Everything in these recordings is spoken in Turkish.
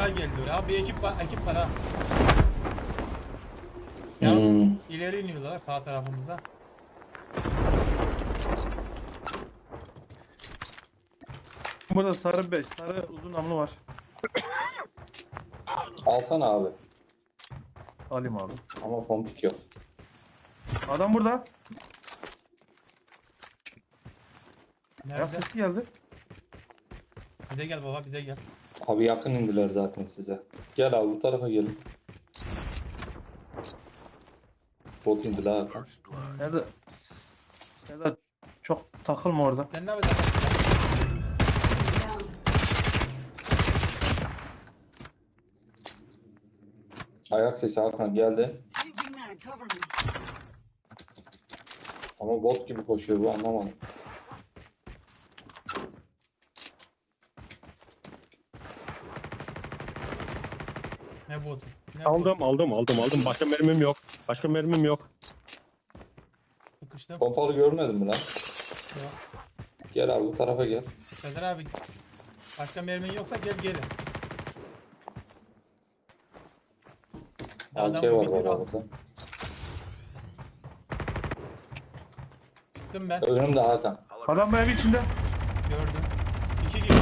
daha geldi oraya. Abi bir ekip var, ekip var ha. Ya Hmm. ileri iniyorlar sağ tarafımıza. Burada sarı 5, sarı uzun namlu var. Alsana abi. Alayım abi. Ama pompik yok. Adam burada. Ayak Nerede? sesi geldi. Bize gel baba bize gel. Abi yakın indiler zaten size. Gel abi bu tarafa gelin. Bot indiler Hakan. Nerede? Serdar çok takılma orada. Sen ne yapacaksın? Ayak sesi Hakan geldi. Ama bot gibi koşuyor bu anlamadım. Ne botu? Ne Aldım botu? aldım aldım aldım. Başka mermim yok. Başka mermim yok. Sıkıştım. Pompalı görmedin mi lan? Yok. Gel abi bu tarafa gel. Sezer abi başka mermin yoksa gel geri. AK Adamı var bitir al. burada. Çıktım ben. Önümde Hakan. Adam bu evin içinde. Gördüm. İki kişi.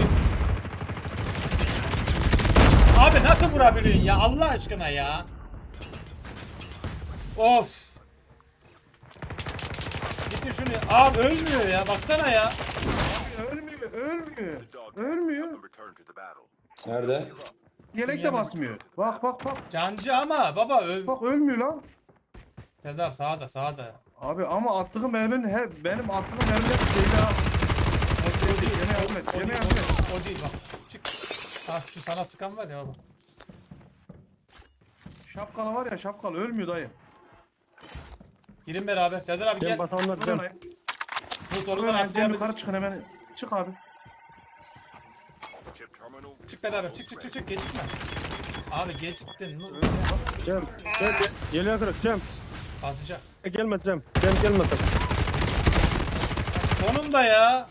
Abi nasıl vurabiliyorsun ya Allah aşkına ya. Of. Bitir şunu. Abi ölmüyor ya baksana ya. Ölmüyor, ölmüyor. Ölmüyor. Nerede? Yelek de basmıyor. Bak bak bak. Cancı ama baba öl. Bak ölmüyor lan. Serdar sağda sağda. Abi ama attığım merminin he, benim attığım merminin hep şeyde ha. O değil. O, yardım et, değil, yardım o, o değil bak. Çık. Ah şu sana sıkan var ya baba. Şapkalı var ya şapkalı ölmüyor dayı. Girin beraber. Serdar abi Gel gel. basanlar Dur gel. dayı. Bu Dur dayı. Diğer atlayabilir. yukarı çıkın hemen. Çık abi. Çık beraber. Çık çık çık çık gecikme. Abi geciktin. Nu- Cem gel gel. Geliyor kırık Cem. Basacak. E, Gelme Cem. Cem gelme sen. Sonunda ya.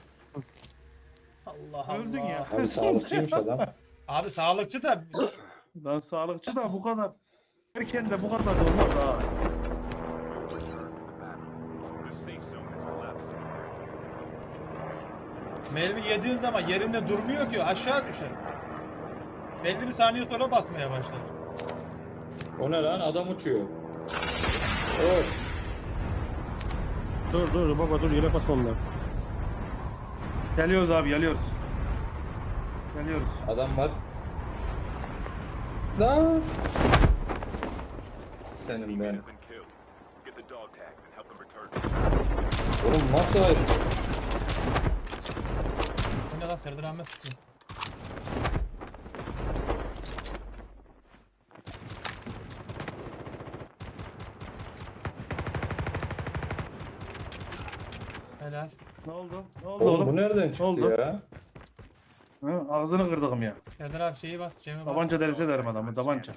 Allah Allah. Öldün ya. Abi sağlıkçıymış adam. Abi sağlıkçı da Lan sağlıkçı da bu kadar. Erken de bu kadar da olmaz ha. mermi yediğin zaman yerinde durmuyor ki aşağı düşer. Belli bir saniye sonra basmaya başlar. O ne lan? Adam uçuyor. Evet. Dur dur baba dur yere basmam ben. Geliyoruz abi geliyoruz. Geliyoruz. Adam var. Lan. Senin ben. Oğlum nasıl ayrı? Bu ne lan Serdar Ahmet sıkıyor. Helal. Ne oldu? Ne oldu Oğlum oğlum? bu nereden çıktı oldu? ya? Hı, ağzını kırdık ya. Serdar abi şeyi bas, Cem'i bas. Tabanca derece derim adamı tabanca.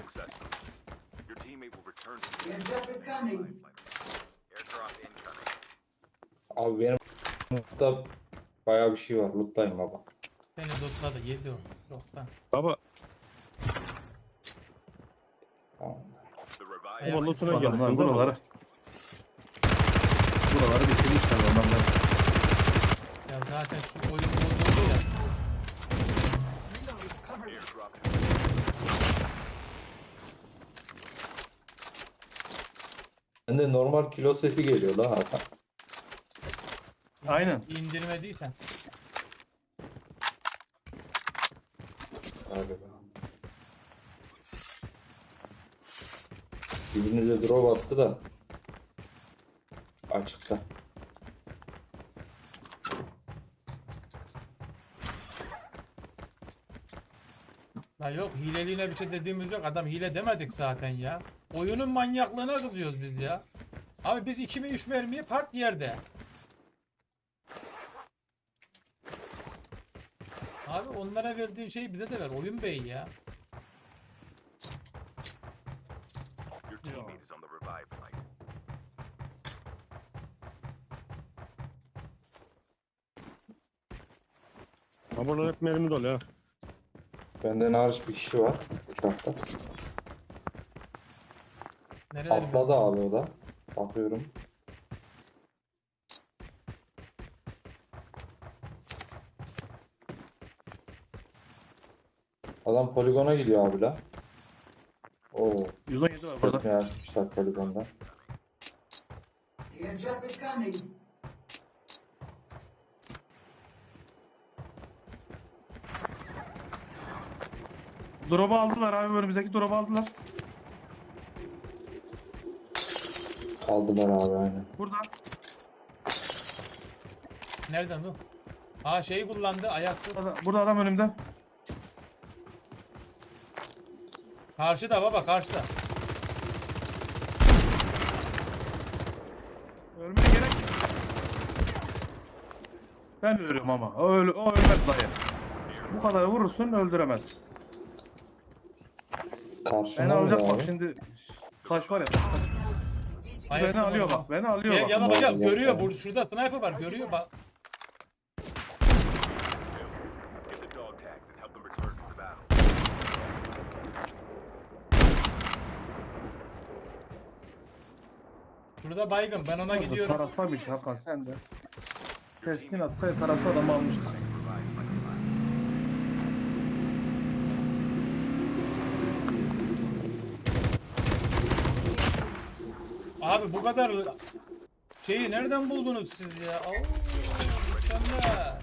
Abi benim lootta bayağı bir şey var. Loot'tayım baba. Beni lootladı, yedi o. Yoktan. Baba baba lootuna var. geldim. Adamlar buraları. Buraları bitirmişler adamlar. Ya zaten şu oyun bozuldu ya. Bende normal kilo sesi geliyor la Hakan. Aynen. İndirmediysen. Galiba. Birbirinize drop attı da. Açıkta. La yok hileliğine bir şey dediğimiz yok. Adam hile demedik zaten ya. Oyunun manyaklığına kızıyoruz biz ya. Abi biz 2 mi 3 mermiye part yerde. Abi onlara verdiğin şeyi bize de ver. Oyun bey ya. Babalar hep mermi dolu ha. Benden hariç bir kişi var uçakta. Nerelere Atladı abi o da. Bakıyorum. Adam poligona gidiyor abi la. Oo, 117 var burada. ne açmışlar poligonda. The airdrop is coming. Drop'u aldılar abi önümüzdeki drop'u aldılar. Aldılar abi aynen. Burada. Nereden bu? Aa şeyi kullandı ayaksız. Burada, burada adam önümde. Karşıda baba karşıda. Ölmeye gerek yok. Ben ölüyorum ama. O, öl o ölmez dayı. Bu kadar vurursun öldüremez. Karşına Beni alacak bak şimdi. Taş var ya. Ayak Beni alıyor bak. Beni alıyor bak. gel baba gel. Yok, Görüyor. yok. Bu, şurada sniper var. Görüyor bak. Get the dog tags and help them return to the battle. Şurada baygın. Ben ona gidiyorum. Tarasa bir şey Hakan sen de. Keskin atsaydı tarasa adam almıştı. Abi bu kadar şeyi nereden buldunuz siz ya? Oo, mükemmel.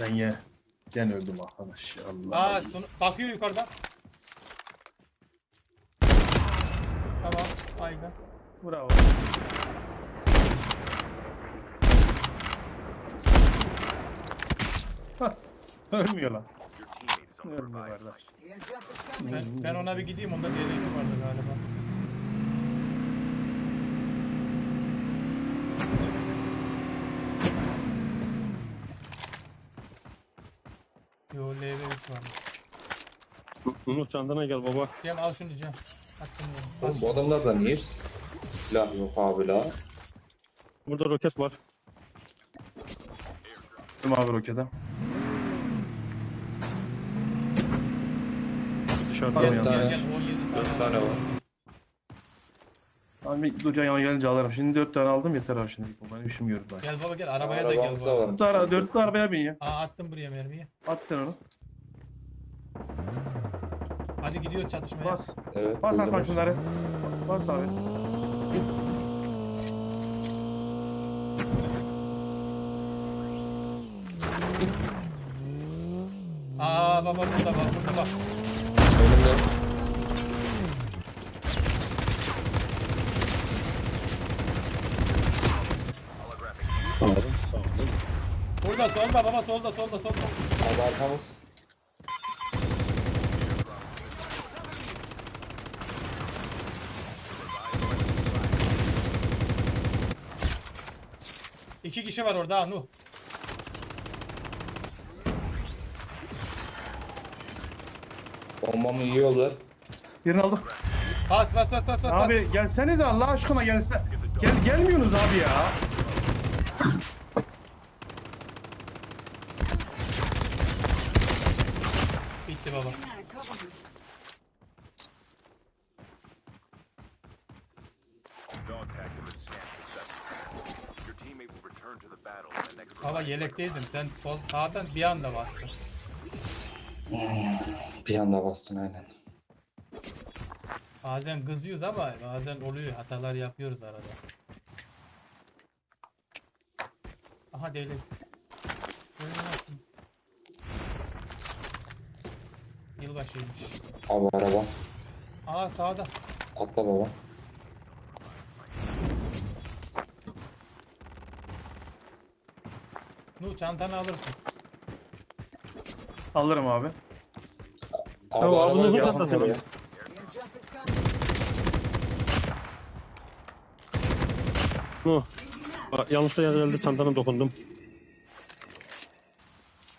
Ben ye. Gen öldüm arkadaş. Allah. Aa, sonu- bakıyor yukarıdan. Tamam, baygın. Bravo. Ölmüyor lan. Ölmüyor revive Ben, ben ona bir gideyim. Onda DLC vardı galiba. Yo LV3 var. Yunus çantana gel baba. Cem al şunu Cem. Oğlum bu adamlarda niye silah yok abi la? Burada roket var. Kim abi rokete? Dört gel tane. gel. O 7 tane. Dört tane var. Abi bir Ducan yana gelince alırım. Şimdi dört tane aldım yeter abi şimdi. Bu benim işim görür ben. Gel baba gel arabaya da gel Arabamız da baba. var. Dört tane, dörtlü arabaya bin ya. Aa attım buraya mermiyi. At sen onu. Hadi gidiyor çatışmaya. Bas. Evet. Bas Hakan buldum. şunları. Bas abi. Aa baba burada bak burada bak. Önümde. Burada solda baba solda solda solda. Abi arkamız. İki kişi var orada Nuh. Bombamı yiyorlar. Birini aldık. Bas bas bas bas bas. Abi gelsenize Allah aşkına gelse. Gel gelmiyorsunuz abi ya. Bitti baba. Baba yelekteydim. Sen sol sağdan bir anda bastın. Bir anda bastın aynen. Bazen kızıyoruz ama bazen oluyor. Hatalar yapıyoruz arada. Aha yaptım. Yılbaşıymış. Abi araba. Aa sağda. Atla baba. Nuh çantanı alırsın. Alırım abi. Abi Tamam, arabayı bunu coming. Nuh. Aa, Yanlışla geldi çantana dokundum.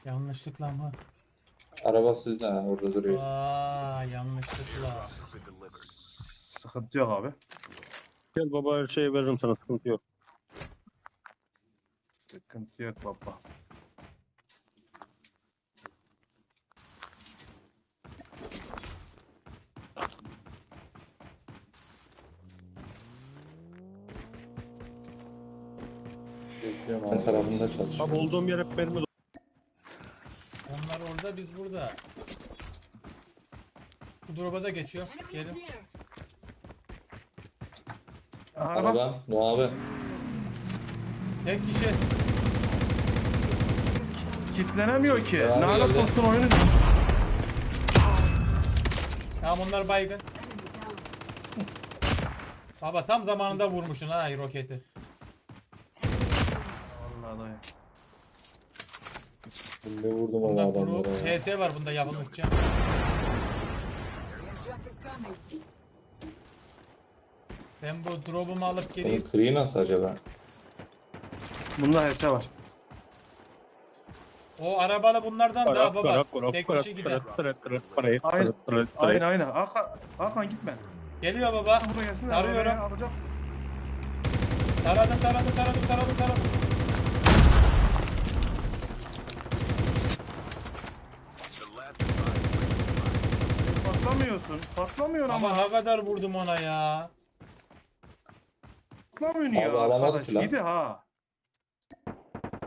Yanlışlıkla mı? Araba sizde ha, orada duruyor. Aa yanlışlıkla. Sıkıntı yok abi. Gel baba her şeyi veririm sana sıkıntı yok. Sıkıntı yok baba. Bekliyorum an tarafında Abi çalışıyor. olduğum yer hep mermi Onlar orada biz burada. Bu drop'a da geçiyor. Gelin. Araba. Araba. No abi. Tek kişi. Kitlenemiyor ki. Devam Lanet geldi. olsun oyunu. Tamam onlar baygın. Baba tam zamanında vurmuşsun ha roketi. Vallahi. Şimdi vurdum o Bunda adamlara. ya. HS var bunda coming. Ben bu drop'umu alıp Bunun geleyim. kriği nasıl acaba? Bunda HS var. O arabalı bunlardan da Para, baba. Tek kişi gider. Aynen. Aynen aynen. Hakan, Hakan gitme. Geliyor baba. Burada gelsin. Arıyorum. Alacak. Taradım taradım taradım taradım taradım. Patlamıyorsun. Patlamıyorsun ama. Ama ne kadar vurdum ona ya. Patlamıyorsun Abi ya. alamadık arkadaş. lan. Yedi ha.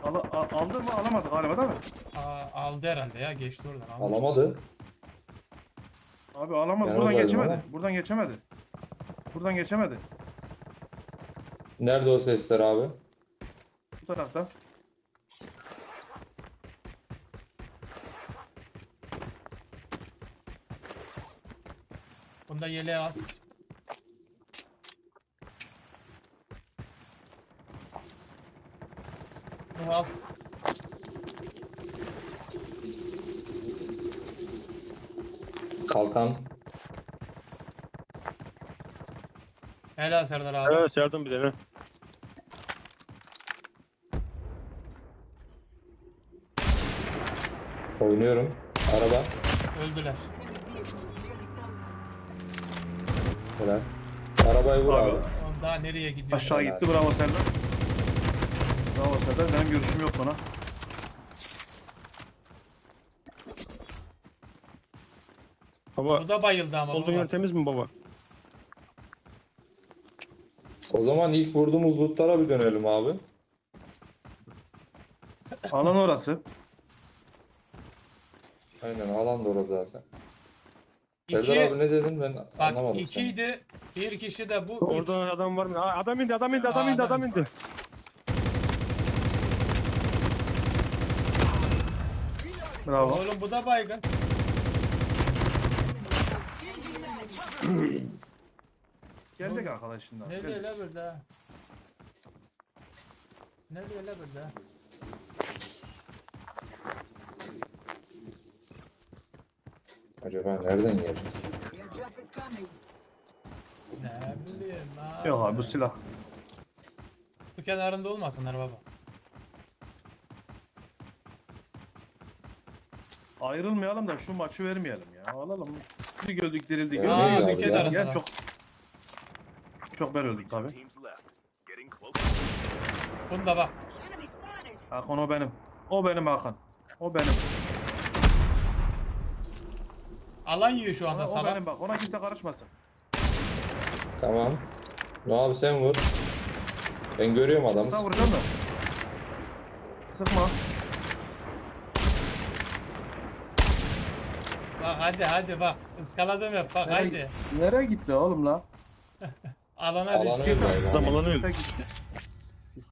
Al, al, aldı mı? Alamadı galiba değil mi? Aa, aldı herhalde ya geçti oradan. almış. Alamadı. Abi alamadı. Ben Buradan oradaydım geçemedi. ama. Buradan geçemedi. Buradan geçemedi. Nerede o sesler abi? Bu tarafta. Bunda yeleği al. Bunu al. Kalkan. Helal Serdar abi. Evet yardım bir tane. Oynuyorum. Araba. Öldüler. Helal. Arabayı vur Abi. abi. Oğlum daha nereye gidiyor? Aşağı Helal. gitti. Bravo Serdar. Bravo Serdar. Benim görüşüm yok ona. Baba Bu da bayıldı ama olduğun baba. yer temiz mi baba? O zaman ilk vurduğumuz lootlara bir dönelim abi. Alan orası. Aynen alan da orada zaten. Serdar abi ne dedin ben bak anlamadım. seni. ikiydi. Bir kişi de bu. Üç. Orada adam var mı? Aa, adam indi, adam indi, adam Aa, indi, adam adam indi. Bravo. Oğlum bu da baygın. Geldik arkadaşından. Nerede Geldik. la burada? Nerede la burada? Acaba nereden gelecek? Ne bileyim abi. Yok abi bu silah. Bu kenarında olmasınlar baba. Ayrılmayalım da şu maçı vermeyelim ya. Alalım. Bir gördük dirildi Ya gördük. Aa bir kenarında. Gel çok çok ben öldük tabi. Bunda bak. Hakan o benim. O benim Hakan. O benim. Alan yiyor şu anda o salak. benim bak. Ona kimse karışmasın. Tamam. No abi sen vur. Ben görüyorum adamı. Sana vuracağım da. Sıkma. Bak hadi hadi bak. Iskaladım hep bak hadi. Nereye gitti oğlum la? Alana Alanı risk öyle Adam alanı öldü. Nereye gitti?